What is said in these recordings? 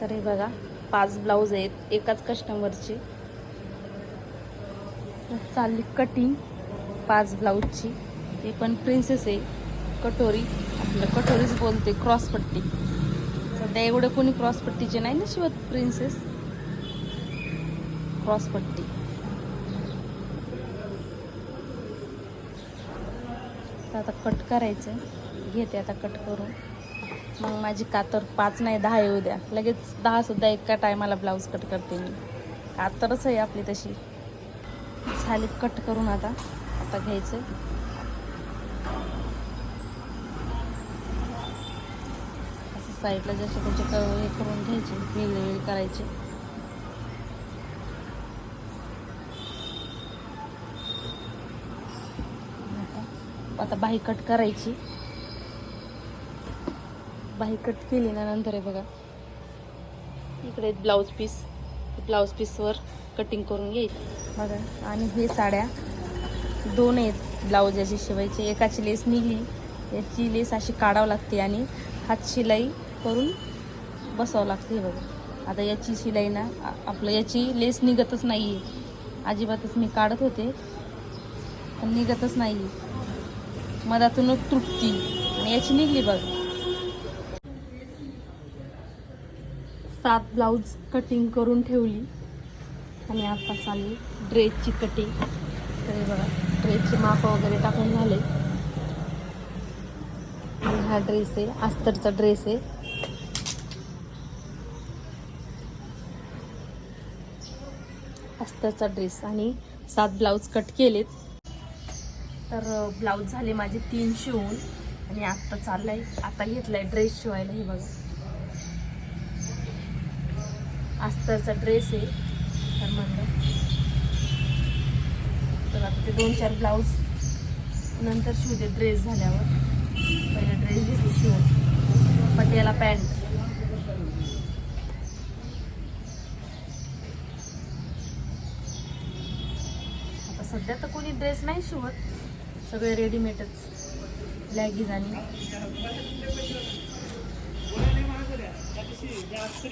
तर हे बघा पाच ब्लाऊज आहेत एकाच कस्टमरची चालली कटिंग पाच ब्लाऊजची. ते पण प्रिन्सेस आहे कटोरी. आपलं कटोरीच बोलते क्रॉसपट्टी सध्या एवढं कोणी क्रॉसपट्टीचे नाही ना शिवत प्रिन्सेस क्रॉसपट्टी तर आता कट करायचं घेते आता कट करून. मग माझी कातर पाच नाही दहा येऊ द्या. लगेच दहा सुद्धा एका टायमाला ब्लाऊज कट करते मी. कातरच आहे आपली तशी. झाली कट करून आता. आता घ्यायचं. असं साईडला जसे त्याचे क हे करून घ्यायचे. वेगळे करायचे. आता- आता बाही कट करायची. बाही कट केली ना नंतर आहे बघा. इकडे ब्लाऊज पीस ब्लाऊज पीसवर कटिंग करून घ्यायची. बघा आणि हे साड्या दोन आहेत ब्लाऊज याची शिवायची. एकाची लेस निघली याची लेस अशी काढावं लागते आणि हात शिलाई करून बसावं लागते हे बघा. आता याची शिलाई ना आपलं याची लेस निघतच नाही आहे अजिबातच मी काढत होते पण निघतच नाही आहे मधातूनच तुटती. आणि याची निघली बघा. सात ब्लाऊज कटिंग करून ठेवली. आणि आता चालली ड्रेसची कटिंग तर हे बघा ड्रेसचे माप वगैरे टाकून झाले. आणि हा ड्रेस आहे अस्तरचा ड्रेस आहे. अस्तरचा ड्रेस आणि सात ब्लाऊज कट केलेत. तर ब्लाऊज झाले माझे तीन शिवून. आणि आत्ता चाललाय आता घेतलाय ड्रेस शिवायला हे बघा. अस्तरचा ड्रेस आहे. तर म्हणलं तर आता ते दोन चार ब्लाऊज नंतर शिवते ड्रेस झाल्यावर. पहिले ड्रेस घेते शिवून. पटियाला पॅन्ट आता सध्या तर कोणी ड्रेस नाही शिवत. सगळे रेडीमेडच लॅगीज आणि आता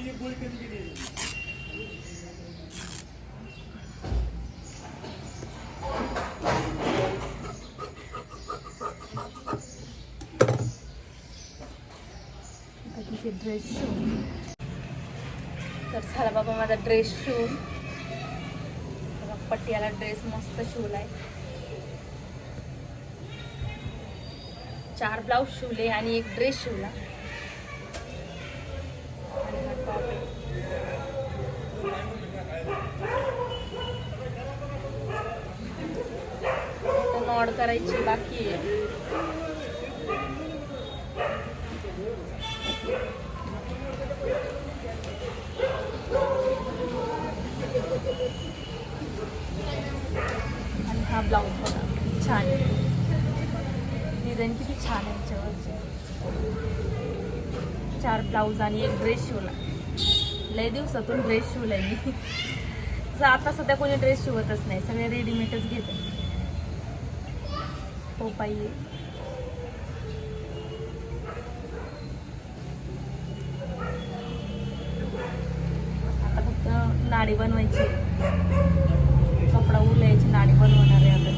तिथे ड्रेस शिवून तर झाला बाबा माझा ड्रेस शिवून पटियाला ड्रेस मस्त शिवलाय. चार ब्लाऊज शिवले आणि एक ड्रेस शिवला आणि हा top आहे. आता करायची बाकी आहे. आणि हा ब्लाऊज बघा छान डिझाईन किती छान आहे याच्यावरचे. चार ब्लाऊज आणि एक ड्रेस शिवला. लय दिवसातून ड्रेस शिवलाय मी. जर आता सध्या कोणी ड्रेस शिवतच नाही सगळे रेडीमेडच घेते. हो आता फक्त नाडी बनवायची. कपडा उरलायची नाडी बनवणार आहे आता.